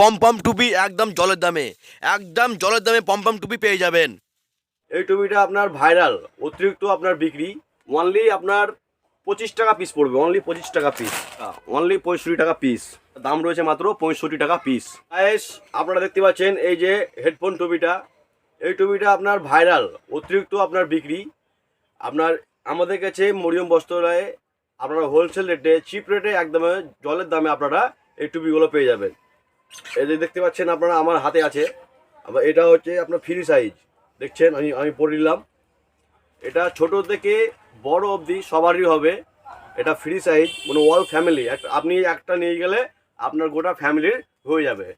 পম্পম টুপি একদম জলের দামে, একদম জলের দামে পম্পম টুপি পেয়ে যাবেন। এই টুপিটা আপনার ভাইরাল, অতিরিক্ত আপনার বিক্রি অনলি আপনার পঁচিশ টাকা পিস পড়বে অনলি পঁচিশ টাকা পিস অনলি পঁয়ষট্টি টাকা পিস দাম রয়েছে মাত্র পঁয়ষট্টি টাকা পিস গাইস আপনারা দেখতে পাচ্ছেন এই যে হেডফোন টুপিটা, এই টুপিটা আপনার ভাইরাল, অতিরিক্ত আপনার বিক্রি। আপনার, আমাদের কাছে মরিয়ম বস্ত্রালয়ে, আপনারা হোলসেল রেটে চিপ রেটে একদম জলের দামে আপনারা এই টুপিগুলো পেয়ে যাবেন। এই যে দেখতে পাচ্ছেন আপনারা আমার হাতে আছে। আবার এটা হচ্ছে আপনার ফ্রি সাইজ দেখছেন আমি আমি পরে নিলাম। এটা ছোট থেকে বড় অবধি সবারই হবে। এটা ফ্রি সাইজ মানে অল ফ্যামিলি আপনি একটা নিয়ে গেলে আপনার গোটা ফ্যামিলির হয়ে যাবে।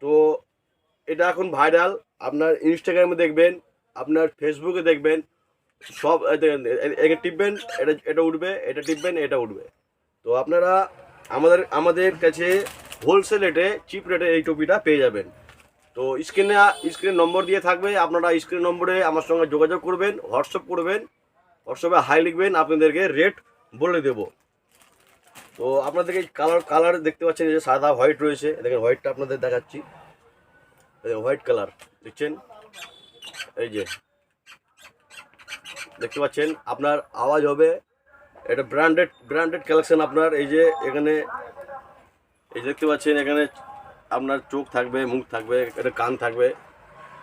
তো এটা এখন ভাইরাল আপনার ইনস্টাগ্রামে দেখবেন আপনার ফেসবুকে দেখবেন সব এ দেখেন, এ- এ- টিপবেন এটা এটা উঠবে এটা টিপবেন এটা উঠবে। তো আপনারা আমাদের আমাদের কাছে হোলসেল রেটে, চিপ রেটে এই টুপিটা পেয়ে যাবেন। তো স্ক্রিনে, স্ক্রিন নম্বর দিয়ে থাকবে, আপনারা স্ক্রিন নম্বরে আমার সঙ্গে যোগাযোগ করবেন, হোয়াটসঅ্যাপ করবেন, হোয়াটসঅ্যাপে হাই লিখবেন, আপনাদেরকে রেট বলে দেব। তো আপনাদেরকে কালার কালার দেখতে পাচ্ছেন যে সাদা, হোয়াইট রয়েছে। দেখেন, হোয়াইটটা আপনাদের দেখাচ্ছি। হোয়াইট কালার, দেখছেন? এই যে, দেখতে পাচ্ছেন, আপনার আওয়াজ হবে, এটা ব্র্যান্ডেড ব্র্যান্ডেড কালেকশন আপনার, এই যে এখানে এই দেখতে পাচ্ছেন এখানে আপনার চোখ থাকবে, মুখ থাকবে এটা কান থাকবে।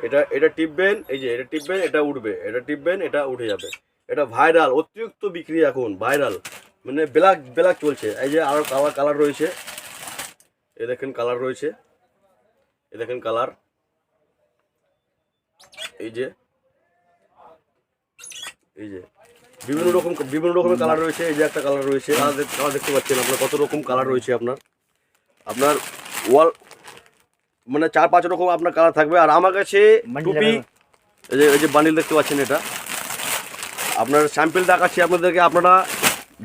এটা এটা টিপবেন, এই যে এটা টিপবেন, এটা উঠবে। এটা টিপবেন, এটা উঠে যাবে। এটা ভাইরাল, অতিরিক্ত বিক্রি এখন, ভাইরাল। মানে ব্ল্যাক ব্ল্যাক চলছে। এই যে আরও কালার কালার রয়েছে। এ দেখেন কালার রয়েছে। এ দেখেন কালার। এই যে এই যে। বিভিন্ন রকম, বিভিন্ন রকমের কালার রয়েছে। এই যে একটা কালার রয়েছে। কালার দেখতে পাচ্ছেন আপনার, কত রকম কালার রয়েছে আপনার। আপনার ওয়াল মানে চার পাঁচ রকম আপনার কালার থাকবে। আর আমার কাছে টুপি এই যে এই যে বান্ডিল দেখতে পাচ্ছেন এটা। আপনার স্যাম্পেল দেখাচ্ছি আপনাদেরকে। আপনারা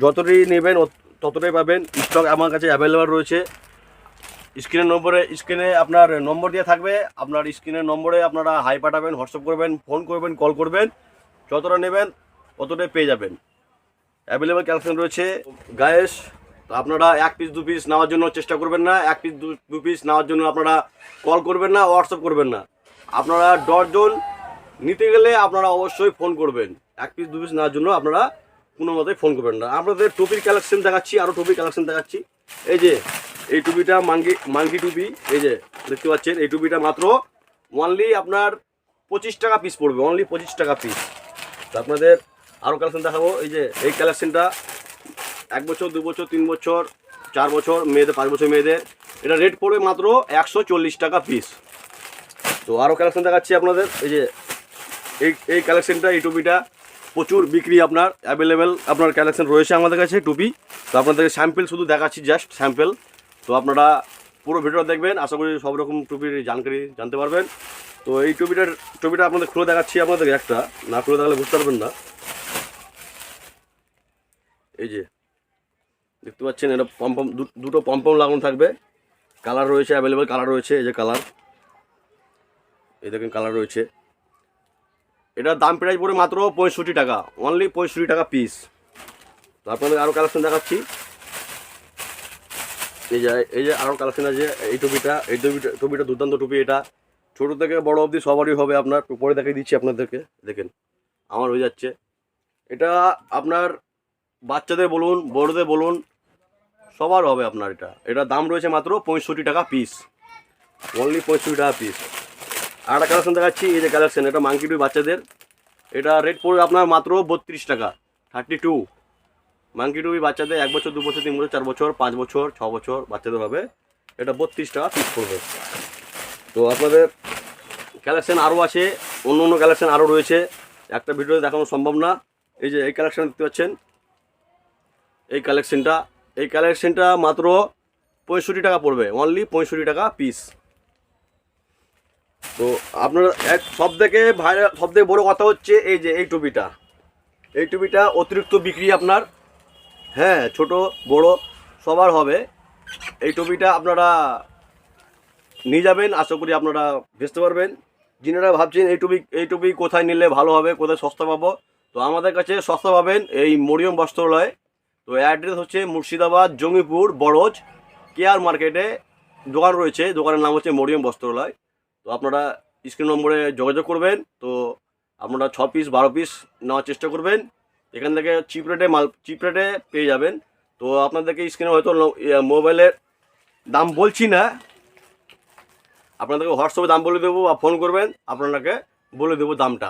যতটাই নেবেন ততটাই পাবেন। স্টক আমার কাছে অ্যাভেলেবেল রয়েছে। স্ক্রিনের নম্বরে স্ক্রিনে আপনার নম্বর দিয়ে থাকবে। আপনার স্ক্রিনের নম্বরে আপনারা হাই পাঠাবেন হোয়াটসঅ্যাপ করবেন ফোন করবেন কল করবেন। যতটা নেবেন ততটাই পেয়ে যাবেন। অ্যাভেলেবেল কালেকশন রয়েছে। গায়েস তো আপনারা এক পিস দু পিস নেওয়ার জন্য চেষ্টা করবেন না। এক পিস দু পিস নেওয়ার জন্য আপনারা কল করবেন না হোয়াটসঅ্যাপ করবেন না। আপনারা ডজন নিতে গেলে আপনারা অবশ্যই ফোন করবেন। এক পিস দু পিস নেওয়ার জন্য আপনারা কোনো মতেই ফোন করবেন না। আপনাদের টুপির কালেকশন দেখাচ্ছি আরও টুপির কালেকশন দেখাচ্ছি। এই যে, এই টুপিটা মাঙ্গি মাঙ্গি টুপি, এই যে, দেখতে পাচ্ছেন, এই টুপিটা মাত্র অনলি আপনার পঁচিশ টাকা পিস পড়বে অনলি পঁচিশ টাকা পিস আপনাদের আরও কালেকশন দেখাবো। এই যে, এই কালেকশনটা এক বছর দু বছর, তিন বছর, চার বছর, মেয়েদের, পাঁচ বছর মেয়েদের। এটা রেট পড়বে মাত্র একশো চল্লিশ টাকা পিস তো আরও কালেকশন দেখাচ্ছি আপনাদের। এই যে, এই এই কালেকশনটা এই টুপিটা, প্রচুর বিক্রি আপনার অ্যাভেলেবেল আপনার কালেকশন রয়েছে আমাদের কাছে টুপি। তো আপনাদেরকে স্যাম্পেল শুধু দেখাচ্ছি জাস্ট স্যাম্পেল তো আপনারা পুরো ভিডিও দেখবেন। আশা করি সব রকম টুপির জানকারি জানতে পারবেন। তো এই টুপিটার, টুপিটা আপনাদের খুলে দেখাচ্ছি আপনাদের একটা। না খুলে দেখালে বুঝতে পারবেন না। এই যে দেখতে পাচ্ছেন, এটা পম্পম দুটো পম্পম লাগানো থাকবে। কালার রয়েছে অ্যাভেলেবেল কালার রয়েছে, এই যে কালার এই দেখেন কালার রয়েছে। এটার দাম প্রাইস পড়ে মাত্র পঁয়ষট্টি টাকা অনলি পঁয়ষট্টি টাকা পিস তো আপনাদের আরও কালেকশন দেখাচ্ছি। এই যে এই যে আরও কালেকশন আছে, এই টুপিটা এই টুপিটা টুপিটা দুর্দান্ত টুপি এটা। ছোটো থেকে বড় অবধি সবারই হবে আপনার, পরে দেখিয়ে দিচ্ছি আপনাদেরকে, দেখেন, আমার হয়ে যাচ্ছে। এটা আপনার বাচ্চাদের বলুন, বড়দের বলুন সবার হবে আপনার এটা। এটার দাম রয়েছে মাত্র পঁয়ষট্টি টাকা পিস অনলি পঁয়ষট্টি টাকা পিস আর একটা কালেকশন দেখাচ্ছি, এই যে কালেকশন এটা মাংকি টুই বাচ্চাদের। এটা রেট পড়বে আপনার মাত্র বত্রিশ টাকা থার্টি টু মাংকি টুই বাচ্চাদের এক বছর, দু বছর, তিন বছর, চার বছর, পাঁচ বছর, ছ বছর বাচ্চাদের হবে। এটা বত্রিশ টাকা পিস পড়বে। তো আপনাদের কালেকশন আরও আছে, অন্য অন্য কালেকশন আরও রয়েছে। একটা ভিডিওতে দেখানো সম্ভব না। এই যে এই কালেকশন দেখতে পাচ্ছেন, এই কালেকশনটা এই কালেকশনটা মাত্র পঁয়ষট্টি টাকা পড়বে অনলি পঁয়ষট্টি টাকা পিস তো আপনার এক সব থেকে ভাইরাল সব থেকে বড়ো কথা হচ্ছে এই যে এই টুপিটা। এই টুপিটা অতিরিক্ত বিক্রি আপনার হ্যাঁ ছোট, বড়, সবার হবে। এই টুপিটা আপনারা নিয়ে যাবেন, আশা করি আপনারা বেচতে পারবেন। যিনারা ভাবছেন এই টুপি এই টুপি কোথায় নিলে ভালো হবে, কোথায় সস্তা পাবো, তো আমাদের কাছে সস্তা পাবেন এই মরিয়ম বস্ত্রালয়। তো অ্যাড্রেস হচ্ছে মুর্শিদাবাদ, জঙ্গিপুর, বড়জ, কেয়ার মার্কেটে দোকান রয়েছে। দোকানের নাম হচ্ছে মরিয়ম বস্ত্রালয়। তো আপনারা স্ক্রিন নম্বরে যোগাযোগ করবেন। তো আপনারা ছ পিস বারো পিস নেওয়ার চেষ্টা করবেন। এখান থেকে চিপ রেটে মাল চিপ রেটে পেয়ে যাবেন। তো আপনাদেরকে স্ক্রিনে হয়তো মোবাইলের দাম বলছি না। আপনাদেরকে হোয়াটসঅ্যাপে দাম বলে দেবো বা ফোন করবেন। আপনাকে বলে দেবো দামটা।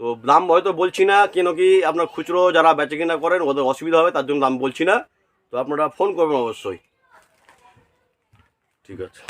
তো দাম হয়তো বলছি না, কেন কি আপনার খুচরো যারা বেচে কিনা করেন ওদের অসুবিধা হবে, তার জন্য দাম বলছি না। তো আপনারা ফোন করবেন অবশ্যই। ঠিক আছে।